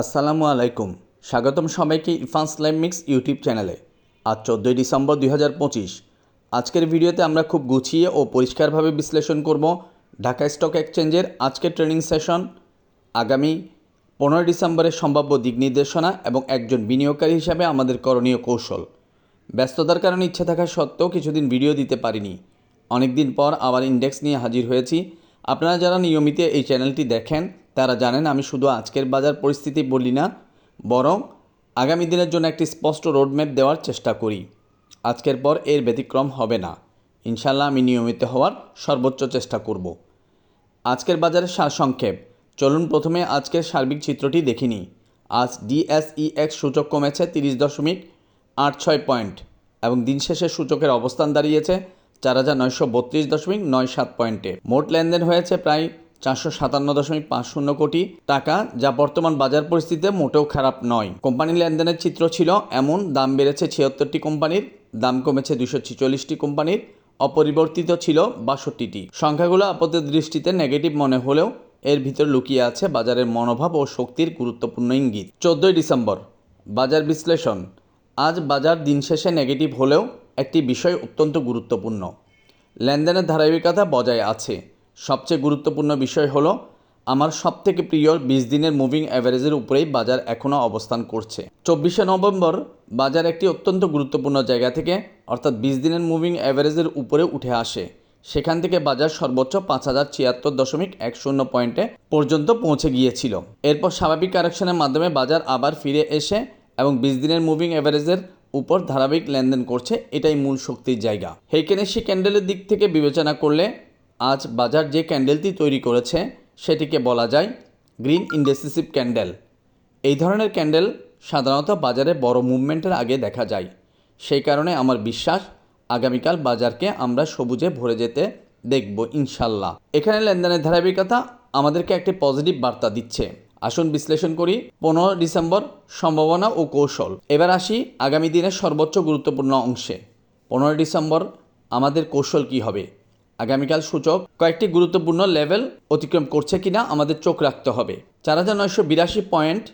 আসসালামু আলাইকুম। স্বাগতম সবাইকে ইরফান স্লাইম মিক্স ইউটিউব চ্যানেলে। আজ চোদ্দোই ডিসেম্বর দুই হাজার পঁচিশ। আজকের ভিডিওতে আমরা খুব গুছিয়ে ও পরিষ্কারভাবে বিশ্লেষণ করব ঢাকা স্টক এক্সচেঞ্জের আজকের ট্রেনিং সেশন, আগামী পনেরোই ডিসেম্বরের সম্ভাব্য দিক নির্দেশনা এবং একজন বিনিয়োগকারী হিসাবে আমাদের করণীয় কৌশল। ব্যস্ততার কারণে ইচ্ছে থাকা সত্ত্বেও কিছুদিন ভিডিও দিতে পারিনি। অনেক দিন পর আবার ইন্ডেক্স নিয়ে হাজির হয়েছি। আপনারা যারা নিয়মিত এই চ্যানেলটি দেখেন তারা জানেন, আমি শুধু আজকের বাজার পরিস্থিতি বলি না, বরং আগামী দিনের জন্য একটি স্পষ্ট রোডম্যাপ দেওয়ার চেষ্টা করি। আজকের পর এর ব্যতিক্রম হবে না। ইনশাল্লাহ আমি নিয়মিত হওয়ার সর্বোচ্চ চেষ্টা করব। আজকের বাজারের সারসংক্ষেপ। চলুন প্রথমে আজকের সার্বিক চিত্রটি দেখিনি আজ ডিএসইএক্স সূচক কমেছে তিরিশ দশমিক আট ছয় পয়েন্ট এবং দিন শেষে সূচকের অবস্থান দাঁড়িয়েছে চার হাজার নয়শো বত্রিশ দশমিক নয় সাত পয়েন্টে। মোট লেনদেন হয়েছে প্রায় চারশো সাতান্ন দশমিক পাঁচ শূন্য কোটি টাকা, যা বর্তমান বাজার পরিস্থিতিতে মোটেও খারাপ নয়। কোম্পানির লেনদেনের চিত্র ছিল এমন, দাম বেড়েছে ছিয়াত্তরটি কোম্পানির, দাম কমেছে দুশো ছিচল্লিশটি কোম্পানির, অপরিবর্তিত ছিল বাষট্টিটি। সংখ্যাগুলো আপাত দৃষ্টিতে নেগেটিভ মনে হলেও এর ভিতর লুকিয়ে আছে বাজারের মনোভাব ও শক্তির গুরুত্বপূর্ণ ইঙ্গিত। চোদ্দই ডিসেম্বর, বাজার বিশ্লেষণ। আজ বাজার দিন শেষে নেগেটিভ হলেও একটি বিষয় অত্যন্ত গুরুত্বপূর্ণ। লেনদেনের ধারাবাহিকতা বজায় আছে। সবচেয়ে গুরুত্বপূর্ণ বিষয় হলো, আমার সবথেকে প্রিয় বিশ দিনের মুভিং অ্যাভারেজের উপরেই বাজার এখনও অবস্থান করছে। চব্বিশে নভেম্বর বাজার একটি অত্যন্ত গুরুত্বপূর্ণ জায়গা থেকে, অর্থাৎ বিশ দিনের মুভিং অ্যাভারেজের উপরে উঠে আসে। সেখান থেকে বাজার সর্বোচ্চ পাঁচ হাজার ছিয়াত্তর দশমিক এক শূন্য পয়েন্টে পর্যন্ত পৌঁছে গিয়েছিল। এরপর স্বাভাবিক কারেকশনের মাধ্যমে বাজার আবার ফিরে এসে এবং বিশ দিনের মুভিং অ্যাভারেজের উপর ধারাবাহিক লেনদেন করছে, এটাই মূল শক্তির জায়গা। হেইকেনেশি ক্যান্ডেলের দিক থেকে বিবেচনা করলে আজ বাজার যে ক্যান্ডেলটি তৈরি করেছে, সেটিকে বলা যায় গ্রিন ইন্ডেসিসিভ ক্যান্ডেল। এই ধরনের ক্যান্ডেল সাধারণত বাজারে বড় মুভমেন্টের আগে দেখা যায়। সেই কারণে আমার বিশ্বাস আগামীকাল বাজারকে আমরা সবুজে ভরে যেতে দেখব ইনশাল্লাহ এখানে লেনদেনের ধারাবাহিকতা আমাদেরকে একটি পজিটিভ বার্তা দিচ্ছে। আসুন বিশ্লেষণ করি, পনেরো ডিসেম্বর সম্ভাবনা ও কৌশল। এবার আসি আগামী দিনের সর্বোচ্চ গুরুত্বপূর্ণ অংশে। পনেরোই ডিসেম্বর আমাদের কৌশল কি হবে? আগামীকাল সূচক কয়েকটি গুরুত্বপূর্ণ লেভেল অতিক্রম করছে কিনা আমাদের চোখ রাখতে হবে। চার হাজার নয়শো বিরাশি পয়েন্ট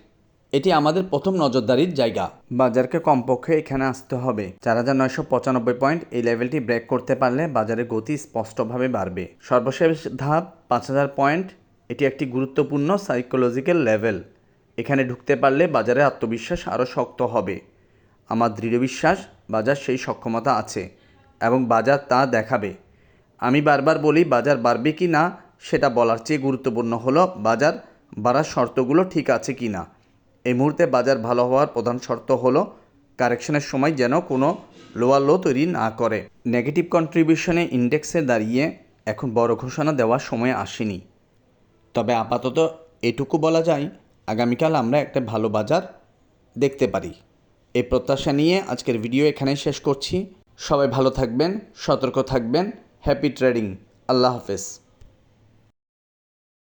এটি আমাদের প্রথম নজরদারির জায়গা। বাজারকে কমপক্ষে এখানে আসতে হবে। চার হাজার নয়শো পঁচানব্বই পয়েন্ট এই লেভেলটি ব্রেক করতে পারলে বাজারের গতি স্পষ্টভাবে বাড়বে। সর্বশেষ ধাপ পাঁচ হাজার পয়েন্ট এটি একটি গুরুত্বপূর্ণ সাইকোলজিক্যাল লেভেল এখানে ঢুকতে পারলে বাজারের আত্মবিশ্বাস আরও শক্ত হবে। আমার দৃঢ় বিশ্বাস, বাজার সেই সক্ষমতা আছে এবং বাজার তা দেখাবে। আমি বারবার বলি, বাজার বাড়বে কি না, সেটা বলার চেয়ে গুরুত্বপূর্ণ হলো, বাজার বাড়ার শর্তগুলো ঠিক আছে কি না। এই মুহূর্তে বাজার ভালো হওয়ার প্রধান শর্ত হলো, কারেকশনের সময় যেন কোনো লোয়ার লো তৈরি না করে। নেগেটিভ কন্ট্রিবিউশনে ইন্ডেক্সে দাঁড়িয়ে এখন বড় ঘোষণা দেওয়ার সময় আসেনি। তবে আপাতত এটুকু বলা যায়, আগামীকাল আমরা একটা ভালো বাজার দেখতে পারি। এই প্রত্যাশা নিয়ে আজকের ভিডিও এখানে শেষ করছি। সবাই ভালো থাকবেন, সতর্ক থাকবেন। হ্যাপি ট্রেডিং আল্লাহ হাফেজ